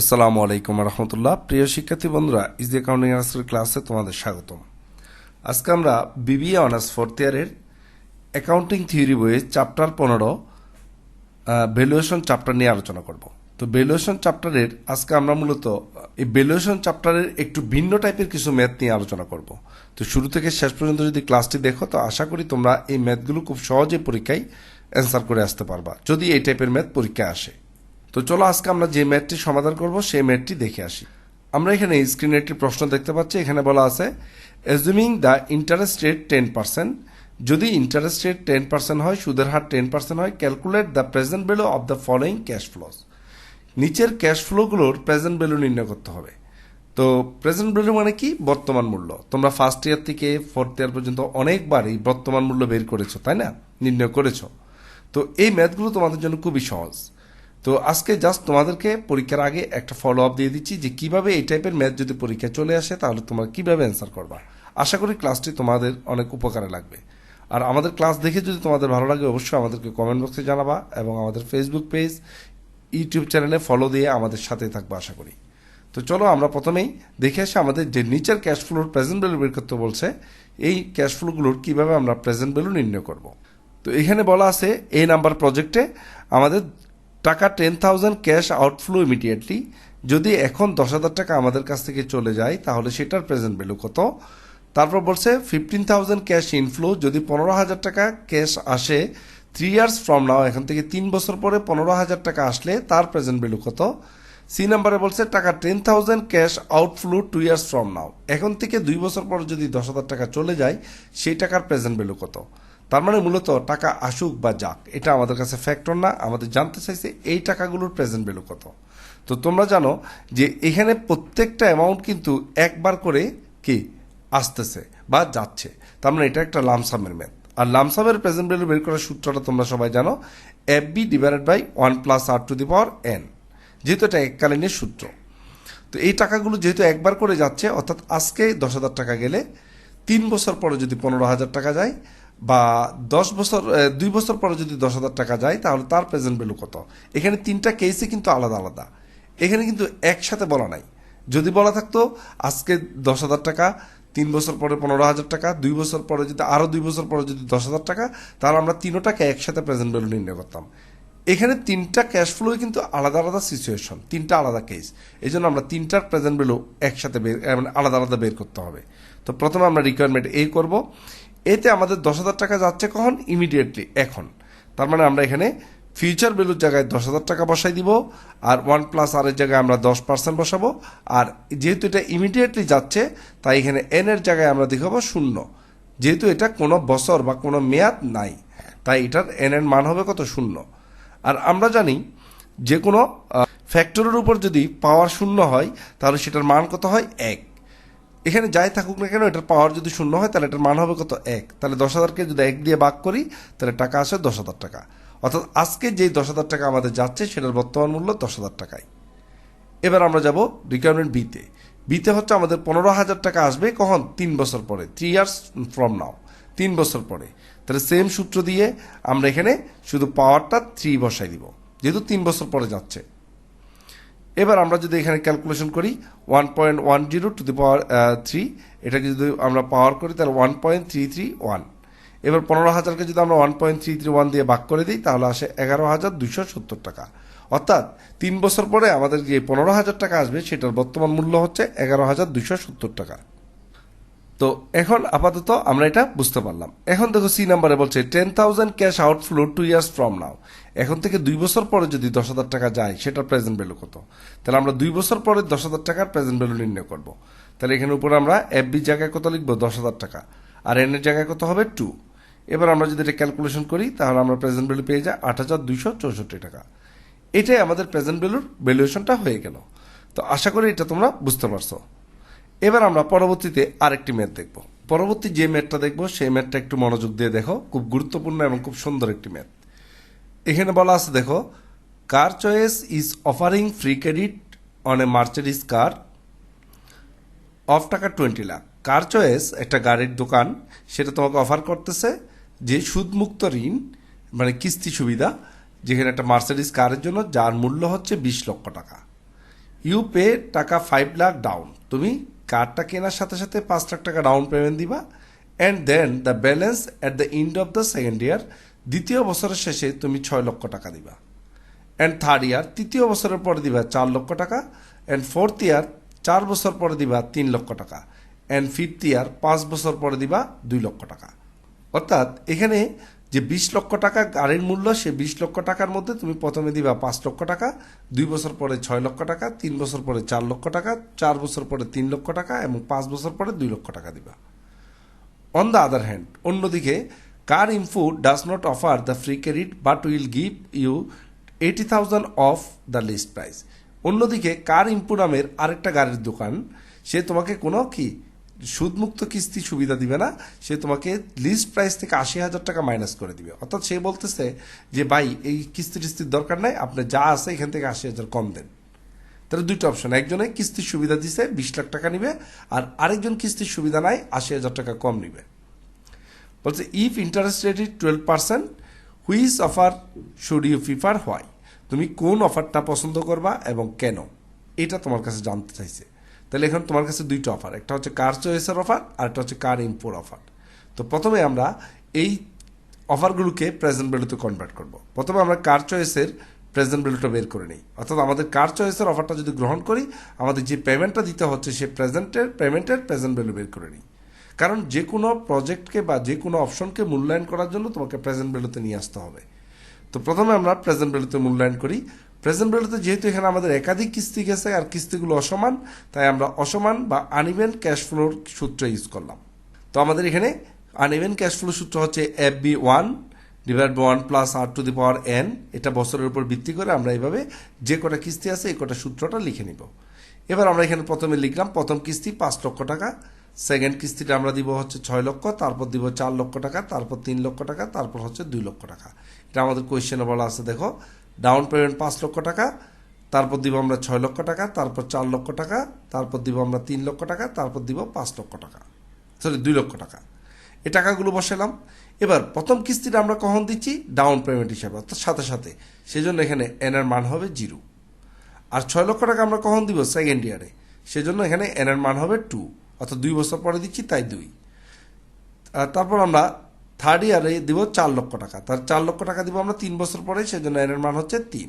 আসসালামু আলাইকুম রহমতুল্লাহ। প্রিয় শিক্ষার্থী বন্ধুরা ইজ অ্যাকাউন্টিং আর্টসের ক্লাসে তোমাদের স্বাগতম। আজকে আমরা বিবিএ অনার্স ফোর্থ ইয়ারের অ্যাকাউন্টিং থিওরি বইয়ের চ্যাপ্টার পনেরো ভ্যালুয়েশন চ্যাপ্টার নিয়ে আলোচনা করব। তো ভ্যালুয়েশন চ্যাপ্টারের আজকে আমরা মূলত, এই ভ্যালুয়েশন চ্যাপ্টারের একটু ভিন্ন টাইপের কিছু ম্যাথ নিয়ে আলোচনা করব। তো শুরু থেকে শেষ পর্যন্ত যদি ক্লাসটি দেখো, তো আশা করি তোমরা এই ম্যাথগুলো খুব সহজে পরীক্ষায় অ্যান্সার করে আসতে পারবা, যদি এই টাইপের ম্যাথ পরীক্ষায় আসে। তো চলো আজকে আমরা যে ম্যাথটি সমাধান করব, সেই ম্যাথটি দেখে আসি। আমরা এখানে স্ক্রিনে একটি প্রশ্ন দেখতে পাচ্ছি। এখানে বলা আছে assuming the interest rate ten percent যদি ইন্টারেস্ট রেট টেন পার্সেন্ট হয়, সুদের হার টেন পার্সেন্ট হয় calculate the present value of the following cash flows নিচের ক্যাশ ফ্লোগুলোর প্রেজেন্ট ভ্যালু নির্ণয় করতে হবে। তো প্রেজেন্ট ভ্যালু মানে কি? বর্তমান মূল্য। তোমরা ফার্স্ট ইয়ার থেকে ফোর্থ ইয়ার পর্যন্ত অনেকবার এই বর্তমান মূল্য বের করেছ, তাই না? নির্ণয় করেছ। তো এই ম্যাথগুলো তোমাদের জন্য খুবই সহজ। তো আজকে জাস্ট তোমাদেরকে পরীক্ষার আগে একটা ফলো আপ দিয়ে দিচ্ছি যে কীভাবে এই টাইপের ম্যাথ যদি পরীক্ষায় চলে আসে, তাহলে তোমরা কীভাবে অ্যান্সার করবা? আশা করি ক্লাসটি তোমাদের অনেক উপকারে লাগবে। আর আমাদের ক্লাস দেখে যদি তোমাদের ভালো লাগে, অবশ্যই আমাদেরকে কমেন্ট বক্সে জানাবা এবং আমাদের ফেসবুক পেজ ইউটিউব চ্যানেলে ফলো দিয়ে আমাদের সাথে থাকবে, আশা করি। তো চলো আমরা প্রথমেই দেখে আসি আমাদের যে নিচের ক্যাশ ফ্লোর প্রেজেন্ট ভ্যালু বের করতে বলছে, এই ক্যাশ ফ্লোগুলোর কীভাবে আমরা প্রেজেন্ট ভ্যালু নির্ণয় করব। তো এখানে বলা আছে এই নাম্বার প্রজেক্টে আমাদের টাকা ten thousand cash outflow immediately যদি এখন দশ হাজার টাকা আমাদের কাছ থেকে চলে যায়, তাহলে সেটার প্রেজেন্ট ভ্যালু কত? তারপর বলছে ফিফটিন থাউজেন্ড ক্যাশ ইনফ্লো যদি পনেরো হাজার টাকা ক্যাশ আসে থ্রি ইয়ার্স ফ্রম নাও এখন থেকে তিন বছর পরে পনেরো হাজার টাকা আসলে তার প্রেজেন্ট ভ্যালু কত? সি নাম্বারে বলছে, টাকা ten thousand cash outflow two years from now এখন থেকে দুই বছর পর যদি দশ হাজার টাকা চলে যায়, সেই টাকার প্রেজেন্ট ভ্যালু কত? তার মানে মূলত টাকা আসুক বা যাক, এটা আমাদের কাছে ফ্যাক্টর না। আমাদের জানতে চাইছে এই টাকাগুলোর প্রেজেন্ট ভ্যালু কত। তো তোমরা জানো যে এখানে প্রত্যেকটা অ্যামাউন্ট কিন্তু একবার করে কি আসতেছে বা যাচ্ছে। তার মানে এটা একটা লামসামের ম্যাথ আর লামসামের প্রেজেন্ট ভ্যালু বের করার সূত্রটা তোমরা সবাই জানো F B divided by one plus R to the power N যেহেতু এটা এককালীনের সূত্র। তো এই টাকাগুলো যেহেতু একবার করে যাচ্ছে, অর্থাৎ আজকে দশ হাজার টাকা গেলে তিন বছর পরে যদি পনেরো হাজার টাকা যায় বা দশ বছর দুই বছর পরে যদি দশ হাজার টাকা যায়, তাহলে তার প্রেজেন্ট ভ্যালু কত? এখানে তিনটা কেসে কিন্তু আলাদা আলাদা। এখানে কিন্তু একসাথে বলা নাই। যদি বলা থাকতো, আজকে দশ হাজার টাকা, তিন বছর পরে পনেরো হাজার টাকা, দুই বছর পরে যদি আরও দুই বছর পরে যদি দশ হাজার টাকা, তাহলে আমরা তিনোটাকে একসাথে প্রেজেন্ট ভ্যালু নির্ণয় করতাম। এখানে তিনটা ক্যাশ ফ্লো কিন্তু আলাদা আলাদা সিচুয়েশন তিনটা আলাদা কেস এই জন্য আমরা তিনটার প্রেজেন্ট ভ্যালু একসাথে বের মানে আলাদা আলাদা বের করতে হবে। তো প্রথমে আমরা রিকোয়ারমেন্ট এ করব। এতে আমাদের দশ হাজার টাকা যাচ্ছে কখন? ইমিডিয়েটলি এখন। তার মানে আমরা এখানে ফিউচার ভ্যালুর জায়গায় দশ হাজার টাকা বসাই দিব, আর ওয়ান প্লাস আর এর জায়গায় আমরা দশ পার্সেন্ট বসাবো, আর যেহেতু এটা ইমিডিয়েটলি যাচ্ছে, তাই এখানে এন এর জায়গায় আমরা দেখাবো শূন্য। যেহেতু এটা কোনো বছর বা কোনো মেয়াদ নাই, তাই এটার এন এর মান হবে কত? শূন্য। আর আমরা জানি যে কোনো ফ্যাক্টরের উপর যদি পাওয়ার শূন্য হয়, তাহলে সেটার মান কত হয়? এক। এখানে যাই থাকুক না কেন, এটার পাওয়ার যদি শূন্য হয়, তাহলে এটার মান হবে কত? এক। তাহলে দশ হাজারকে যদি এক দিয়ে ভাগ করি, তাহলে টাকা আসে দশ হাজার টাকা। অর্থাৎ আজকে যেই দশ হাজার টাকা আমাদের যাচ্ছে, সেটার বর্তমান মূল্য দশ হাজার টাকায় এবার আমরা যাব রিকোয়ারমেন্ট বিতে বিতে হচ্ছে আমাদের পনেরো হাজার টাকা আসবে কখন? তিন বছর পরে থ্রি ইয়ার্স ফ্রম নাও তিন বছর পরে। তাহলে সেম সূত্র দিয়ে আমরা এখানে শুধু পাওয়ারটা থ্রি বসাই দিব। যেহেতু তিন বছর পরে যাচ্ছে। এবার আমরা যদি এখানে ক্যালকুলেশন করি one point one zero to the power three এটাকে যদি আমরা পাওয়ার করি, তাহলে one point three three one এবার পনেরো হাজারকে যদি আমরা one point three three one দিয়ে ভাগ করে দিই, তাহলে আসে এগারো হাজার দুশো সত্তর টাকা। অর্থাৎ তিন বছর পরে আমাদের যে পনেরো হাজার টাকা আসবে, সেটার বর্তমান মূল্য হচ্ছে এগারো হাজার দুশো সত্তর টাকা। তো এখন আপাতত আমরা এটা বুঝতে পারলাম। এখন দেখো সি নাম্বারে বলছে ten thousand cash outflow two years from now এখন থেকে দুই বছর পরে যদি দশ হাজার টাকা যায়, সেটার প্রেজেন্ট ভ্যালু কত? তাহলে আমরা দুই বছর পরে দশ হাজার টাকার প্রেজেন্ট ভ্যালু নির্ণয় করব। তাহলে এখানে উপরে আমরা এফ বি জায়গায় কত লিখব? দশ হাজার টাকা। আর এন এর জায়গায় কত হবে? টু এবার আমরা যদি এটা ক্যালকুলেশন করি, তাহলে আমরা প্রেজেন্ট ভ্যালু পেয়ে যাই আট হাজার দুইশো চৌষট্টি টাকা। এটাই আমাদের প্রেজেন্ট ভ্যালুর ভ্যালুয়েশনটা হয়ে গেল। তো আশা করি এটা তোমরা বুঝতে পারছ। এবার আমরা পরবর্তীতে আরেকটি ম্যাথ দেখব। পরবর্তী যে ম্যাথটা দেখব, সেই ম্যাথটা একটু মনোযোগ দিয়ে দেখো। খুব গুরুত্বপূর্ণ এবং খুব সুন্দর একটি ম্যাথ এখানে বলা আছে, দেখো car choice is offering free credit on a Mercedes car of টাকা টোয়েন্টি লাখ কার চয়েস একটা গাড়ির দোকান, সেটা তোমাকে অফার করতেছে যে সুদমুক্ত ঋণ মানে কিস্তি সুবিধা, যেখানে একটা মার্সিডিস কারের জন্য, যার মূল্য হচ্ছে বিশ লক্ষ টাকা। ইউ পে টাকা ফাইভ লাখ ডাউন তুমি কারটা কেনার সাথে সাথে পাঁচ লাখ টাকা ডাউন পেমেন্ট দিবা and then the balance at the end of the second year দ্বিতীয় বছরের শেষে তুমি ছয় লক্ষ টাকা দিবা। অ্যান্ড থার্ড ইয়ার তৃতীয় বছরের পরে দিবা চার লক্ষ টাকা অ্যান্ড ফোর্থ ইয়ার চার বছর পরে দিবা তিন লক্ষ টাকা অ্যান্ড ফিফথ ইয়ার পাঁচ বছর পরে দিবা দুই লক্ষ টাকা। অর্থাৎ এখানে যে বিশ লক্ষ টাকা গাড়ির মূল্য, সে বিশ লক্ষ টাকার মধ্যে তুমি প্রথমে দিবা পাঁচ লক্ষ টাকা, দুই বছর পরে ছয় লক্ষ টাকা, তিন বছর পরে চার লক্ষ টাকা, চার বছর পরে তিন লক্ষ টাকা এবং পাঁচ বছর পরে দুই লক্ষ টাকা দিবা। অন দ্য আদার হ্যান্ড অন্যদিকে car info does not offer the free credit but will give you eighty thousand off the list price অন্যদিকে কার ইনপু নামের আরেকটা গাড়ির দোকান, সে তোমাকে কোনো কি সুদমুক্ত কিস্তি সুবিধা দিবে না, সে তোমাকে লিস্ট প্রাইস থেকে আশি হাজার টাকা মাইনাস করে দিবে। অর্থাৎ সে বলতেছে যে, ভাই, এই কিস্তি টিস্তির দরকার নাই, আপনি যা আছে এখান থেকে আশি হাজার কম দেন। তাহলে দুইটা অপশন একজনে কিস্তির সুবিধা দিছে, বিশ লাখ টাকা নিবে, আর আরেকজন কিস্তির সুবিধা নাই, আশি হাজার টাকা কম নিবে। বলছে if interest rate is twelve percent which offer should you prefer why তুমি কোন অফারটা পছন্দ করবা এবং কেন? এটা তোমার কাছে জানতে চাইছে। তাহলে এখন তোমার কাছে দুইটা অফার একটা হচ্ছে কার চয়েসের অফার আর একটা হচ্ছে কার ইম্পোর অফার তো প্রথমে আমরা এই অফারগুলোকে প্রেজেন্ট ভ্যালুতে কনভার্ট করব। প্রথমে আমরা কার চয়েসের প্রেজেন্ট ভ্যালুটা বের করে নিই। অর্থাৎ আমাদের কার চয়েসের অফারটা যদি গ্রহণ করি, আমাদের যে পেমেন্টটা দিতে হচ্ছে সে প্রেজেন্টের পেমেন্টের প্রেজেন্ট ভ্যালু বের করে নিই। কারণ যে কোনো প্রজেক্টকে বা যে কোনো অপশনকে মূল্যায়ন করার জন্য তোমাকে প্রেজেন্ট ভ্যালুতে নিয়ে আসতে হবে। তো প্রথমে আমরা প্রেজেন্ট ভ্যালুতে মূল্যায়ন করি প্রেজেন্ট ভ্যালুতে যেহেতু এখানে আমাদের একাধিক কিস্তি গেছে আর কিস্তিগুলো অসমান, তাই আমরা অসমান বা আনইভেন ক্যাশ ফ্লোর সূত্র ইউজ করলাম। তো আমাদের এখানে আনইভেন ক্যাশ ফ্লো সূত্র হচ্ছে F B one divide one plus R to the power N এটা বছরের উপর ভিত্তি করে আমরা এইভাবে যে কটা কিস্তি আছে, এই কটা সূত্রটা লিখে নিব। এবার আমরা এখানে প্রথমে লিখলাম, প্রথম কিস্তি পাঁচ লক্ষ টাকা সেকেন্ড কিস্তিটা আমরা দিব হচ্ছে ছয় লক্ষ, তারপর দিব চার লক্ষ টাকা, তারপর তিন লক্ষ টাকা, তারপর হচ্ছে দুই লক্ষ টাকা। এটা আমাদের কোয়েশ্চেনে বলা আছে, দেখো। ডাউন পেমেন্ট পাঁচ লক্ষ টাকা, তারপর দিব আমরা ছয় লক্ষ টাকা, তারপর চার লক্ষ টাকা, তারপর দিব আমরা তিন লক্ষ টাকা, তারপর দিব পাঁচ লক্ষ টাকা। সরি দুই লক্ষ টাকা। এই টাকাগুলো বসালাম। এবার প্রথম কিস্তিটা আমরা কখন দিচ্ছি? ডাউন পেমেন্ট হিসাবে, অর্থাৎ সাথে সাথে। সেই জন্য এখানে এন এর মান হবে জিরো। আর ছয় লক্ষ টাকা আমরা কখন দিব? সেকেন্ড ইয়ারে সেজন্য এখানে এন এর মান হবে টু অর্থাৎ দুই বছর পরে দিচ্ছি, তাই দুই। তারপর আমরা থার্ড ইয়ারে দিব চার লক্ষ টাকা। তার চার লক্ষ টাকা দিব আমরা তিন বছর পরে, সেজন্য এন এর মান হচ্ছে তিন।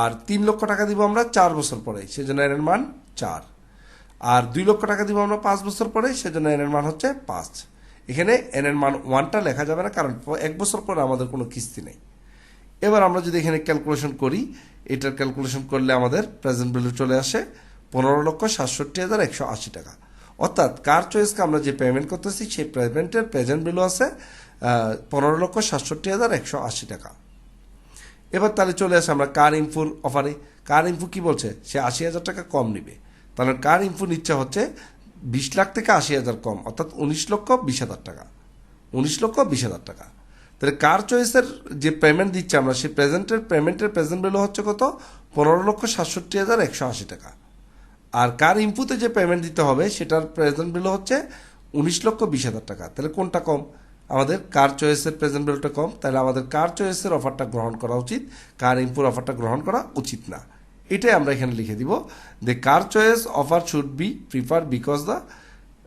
আর তিন লক্ষ টাকা দিব আমরা চার বছর পরে, সেজন্য এর মান চার। আর দুই লক্ষ টাকা দিব আমরা পাঁচ বছর পরে, সেজন্য এর মান হচ্ছে পাঁচ। এখানে এর মান ওয়ানটা লেখা যাবে না, কারণ এক বছর পরে আমাদের কোনো কিস্তি নেই। এবার আমরা যদি এখানে ক্যালকুলেশন করি, এটার ক্যালকুলেশন করলে আমাদের প্রেজেন্ট ভ্যালু চলে আসে পনেরো লক্ষ সাতষট্টি হাজার একশো আশি টাকা। অর্থাৎ কার চয়েসকে আমরা যে পেমেন্ট করতেছি, সেই পেমেন্টের প্রেজেন্ট ভ্যালু আছে পনেরো লক্ষ সাতষট্টি হাজার একশো আশি টাকা। এবার তাহলে চলে আসে আমরা কার ইনফুর অফারে কার ইনফু কি বলছে? সে আশি হাজার টাকা কম নিবে। তাহলে কার ইনফু নিচ্ছে হচ্ছে বিশ লাখ থেকে আশি হাজার কম, অর্থাৎ উনিশ লক্ষ বিশ হাজার টাকা। উনিশ লক্ষ বিশ হাজার টাকা। তাহলে কার চয়েসের যে পেমেন্ট দিচ্ছে আমরা, সেই প্রেজেন্টের পেমেন্টের প্রেজেন্ট ভ্যালু হচ্ছে কত? পনেরো লক্ষ সাতষট্টি হাজার একশো আশি টাকা। আর কার ইনপুতে যে পেমেন্ট দিতে হবে, সেটার প্রেজেন্ট ভ্যালু হচ্ছে উনিশ লক্ষ বিশ হাজার টাকা। তাহলে কোনটা কম? আমাদের কার চয়েসের প্রেজেন্ট ভ্যালুটা কম, তাহলে আমাদের কার চয়েসের অফারটা গ্রহণ করা উচিত, কার ইনপুর অফারটা গ্রহণ করা উচিত না। এটাই আমরা এখানে লিখে দিব। The car choice offer should be prefer because the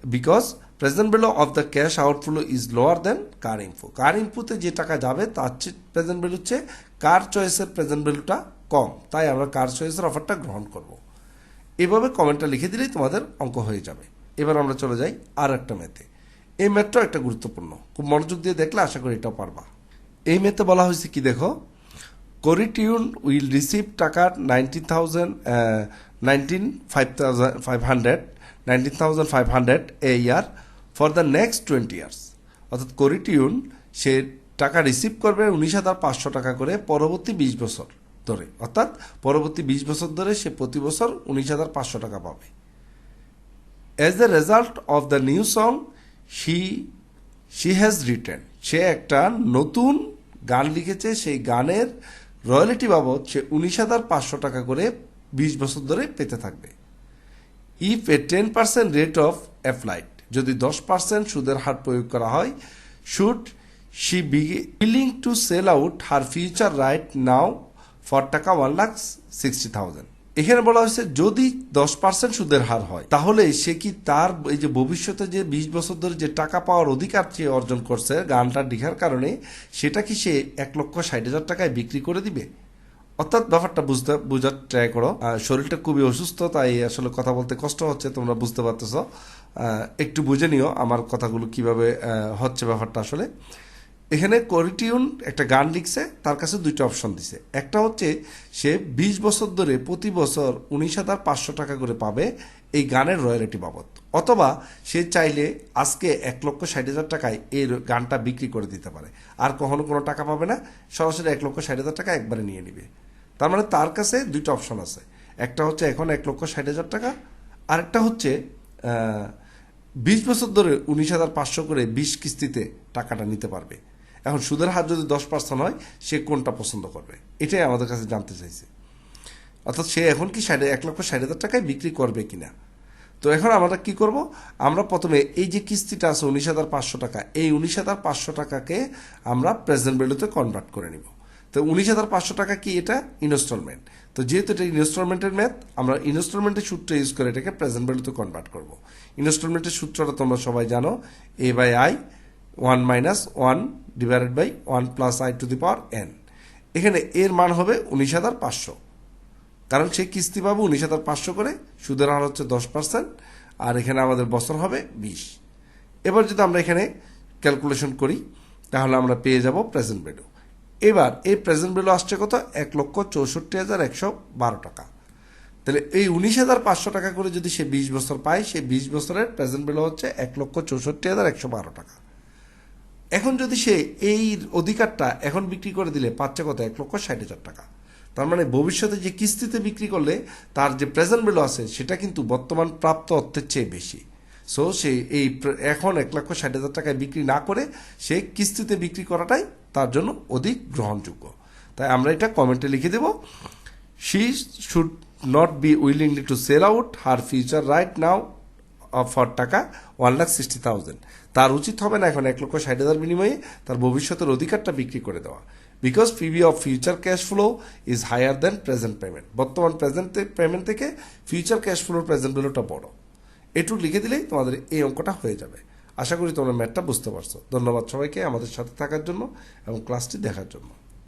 because present value of the cash outflow is lower than car info car ইনফোতে যে টাকা যাবে, তার প্রেজেন্ট ভ্যালু হচ্ছে কার চয়েসের প্রেজেন্ট ভ্যালুটা কম। তাই আমরা কার চয়েসের অফারটা গ্রহণ করব। এভাবে কমেন্টটা লিখে দিলেই তোমাদের অঙ্ক হয়ে যাবে। এবার আমরা চলে যাই আর একটা ম্যাথে। এই ম্যাথটাও একটা গুরুত্বপূর্ণ। খুব মনোযোগ দিয়ে দেখলে আশা করি এটাও পারবা। এই ম্যাথে বলা হয়েছে কি দেখো? করিটিউন উইল রিসিভ টাকা nineteen thousand nineteen five thousand five hundred nineteen thousand five hundred a year for the next twenty years অর্থাৎ করিটিউন সে টাকা রিসিভ করবে উনিশ হাজার পাঁচশো টাকা করে পরবর্তী বিশ বছর। ধরে। অর্থাৎ পরবর্তী বিশ বছর ধরে সে প্রতি বছর উনিশ হাজার পাঁচশো টাকা পাবে। As the result of the new song she she has written সে একটা নতুন গান লিখেছে, সেই গানের রয়্যালিটি বাবদ সে উনিশ হাজার পাঁচশো টাকা করে বিশ বছর ধরে পেতে থাকবে। If a ten percent rate of applied যদি দশ পার্সেন্ট সুদের হার প্রয়োগ করা হয় should she be willing to sell out her future right now for টাকা ওয়ান লাখ সিক্সটি থাউজেন্ড এখানে বলা হয়েছে, যদি দশ পার্সেন্ট সুদের হার হয়, তাহলে সে কি তার এই যে ভবিষ্যতে যে বিশ বছর ধরে যে টাকা পাওয়ার অধিকার সে অর্জন করছে, গানটা ডিঘার কারণে, সেটা কি সে এক লক্ষ ষাট হাজার টাকায় বিক্রি করে দিবে? অর্থাৎ ব্যাপারটা বুঝতে, বোঝার ট্রাই করো। শরীরটা খুবই অসুস্থ, তাই আসলে কথা বলতে কষ্ট হচ্ছে, তোমরা বুঝতে পারতেছ। একটু বুঝে নিও আমার কথাগুলো কীভাবে হচ্ছে ব্যাপারটা আসলে। এখানে করিটিউন একটা গান লিখছে, তার কাছে দুইটা অপশন দিছে। একটা হচ্ছে, সে বিশ বছর ধরে প্রতি বছর উনিশ হাজার পাঁচশো টাকা করে পাবে এই গানের রয়্যালিটি বাবদ। অথবা সে চাইলে আজকে এক লক্ষ ষাট হাজার টাকায় এই গানটা বিক্রি করে দিতে পারে। আর কখনো কোনো টাকা পাবে না, সরাসরি এক লক্ষ ষাট হাজার টাকা একবারে নিয়ে নিবে। তার মানে তার কাছে দুইটা অপশন আছে। একটা হচ্ছে এখন এক লক্ষ ষাট হাজার টাকা, আরেকটা হচ্ছে বিশ বছর ধরে উনিশ হাজার পাঁচশো করে বিশ কিস্তিতে টাকাটা নিতে পারবে। এখন সুদের হার যদি দশ পার্সেন্ট হয়, সে কোনটা পছন্দ করবে? এটাই আমাদের কাছে জানতে চাইছে। অর্থাৎ সে এখন কি সাড়ে এক লক্ষ ষাট হাজার টাকায় বিক্রি করবে কিনা? তো এখন আমরা কি করব? আমরা প্রথমে এই যে কিস্তিটা আছে উনিশ হাজার পাঁচশো টাকা, এই উনিশ হাজার পাঁচশো টাকাকে আমরা প্রেজেন্ট ভ্যালুতে কনভার্ট করে নিব। তো উনিশ হাজার পাঁচশো টাকা কি এটা? ইনস্টলমেন্ট তো যেহেতু এটা ইনস্টলমেন্টের ম্যাথ আমরা ইনস্টলমেন্টের সূত্র ইউজ করে এটাকে প্রেজেন্ট ভ্যালুতে কনভার্ট করব। ইনস্টলমেন্টের সূত্রটা তোমরা সবাই জানো A by I one minus one divided by one plus I to the power N এখানে এর মান হবে উনিশ হাজার পাঁচশো। কারণ সে কিস্তি পাবো উনিশ হাজার পাঁচশো করে সুদের হার হচ্ছে দশ পার্সেন্ট আর এখানে আমাদের বছর হবে বিশ। এবার যদি আমরা এখানে ক্যালকুলেশন করি, তাহলে আমরা পেয়ে যাব প্রেজেন্ট ভ্যালু এবার এই প্রেজেন্ট ভ্যালু আসছে কত? এক লক্ষ চৌষট্টি হাজার একশো বারো টাকা। তাহলে এই উনিশ হাজার পাঁচশো টাকা করে যদি সে বিশ বছর পায়, সে বিশ বছরের প্রেজেন্ট ভ্যালু হচ্ছে এক লক্ষ চৌষট্টি হাজার একশো বারো টাকা। এখন যদি সে এই অধিকারটা এখন বিক্রি করে দিলে পাচ্ছে কত এক লক্ষ ষাট হাজার টাকা। তার মানে ভবিষ্যতে যে কিস্তিতে বিক্রি করলে তার যে প্রেজেন্ট ভ্যালু আছে, সেটা কিন্তু বর্তমান প্রাপ্ত অর্থের চেয়ে বেশি। সো সে এই এখন এক লক্ষ ষাট হাজার টাকায় বিক্রি না করে সে কিস্তিতে বিক্রি করাটাই তার জন্য অধিক গ্রহণযোগ্য। তাই আমরা এটা কমেন্টে লিখে দেব। She should not be willingly to sell out her future right now for টাকা ওয়ান লাখ সিক্সটি থাউজেন্ড তার উচিত হবে না এখন এক লক্ষ ষাট হাজার বিনিময়ে তার ভবিষ্যতের অধিকারটা বিক্রি করে দেওয়া। Because PV of future cash flow is higher than present payment বর্তমান প্রেজেন্ট পেমেন্ট থেকে ফিউচার ক্যাশ ফ্লোর প্রেজেন্ট ভ্যালুটা বড়। এটুকু লিখে দিলেই তোমাদের এই অঙ্কটা হয়ে যাবে। আশা করি তোমরা ম্যাথটা বুঝতে পারছ। ধন্যবাদ সবাইকে আমাদের সাথে থাকার জন্য এবং ক্লাসটি দেখার জন্য।